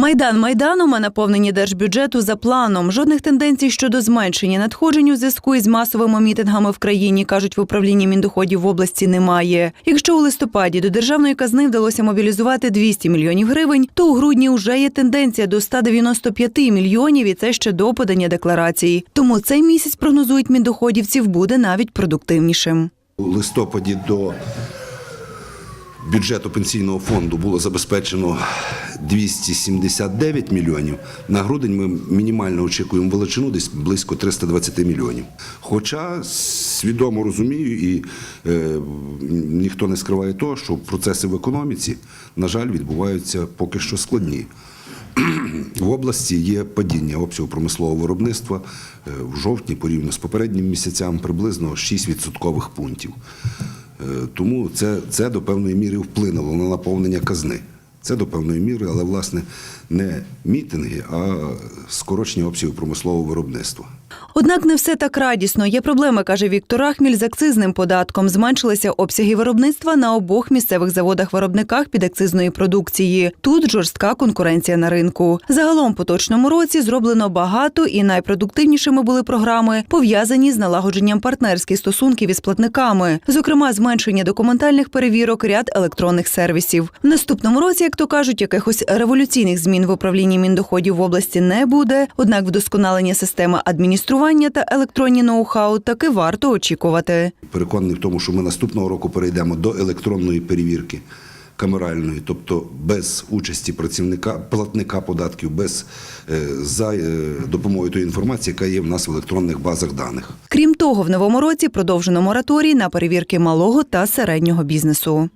Майдан майданом, а наповнення держбюджету за планом. Жодних тенденцій щодо зменшення надходжень у зв'язку із масовими мітингами в країні, кажуть в управлінні міндоходів в області, немає. Якщо у листопаді до державної казни вдалося мобілізувати 200 мільйонів гривень, то у грудні вже є тенденція до 195 мільйонів, і це ще до подання декларацій. Тому цей місяць прогнозують міндоходівців буде навіть продуктивнішим. У листопаді до бюджету пенсійного фонду було забезпечено 279 мільйонів. На грудень ми мінімально очікуємо величину десь близько 320 мільйонів. Хоча свідомо розумію, і е, ніхто не скриває того, що процеси в економіці, на жаль, відбуваються поки що складні. В області є падіння обсягу промислового виробництва е, в жовтні порівняно з попереднім місяцям приблизно 6 відсоткових пунктів. Е, Тому це, це до певної міри вплинуло на наповнення казни. Це до певної міри, але власне не мітинги, а скорочення обсягів промислового виробництва. Однак не все так радісно. Є проблеми, каже Віктор Ахміль, з акцизним податком. Зменшилися обсяги виробництва на обох місцевих заводах-виробниках підакцизної продукції. Тут жорстка конкуренція на ринку. Загалом, поточному році зроблено багато, і найпродуктивнішими були програми, пов'язані з налагодженням партнерських стосунків із платниками, зокрема, зменшення документальних перевірок, ряд електронних сервісів. В наступному році, як то кажуть, якихось революційних змін в управлінні міндоходів в області не буде. Однак вдосконалення системи адміністрування та електронні ноу-хау таки варто очікувати. Переконаний в тому, що ми наступного року перейдемо до електронної перевірки камеральної, тобто без участі працівника, платника податків, без е, за е, допомогою тої інформації, яка є в нас в електронних базах даних. Крім того, в новому році продовжено мораторій на перевірки малого та середнього бізнесу.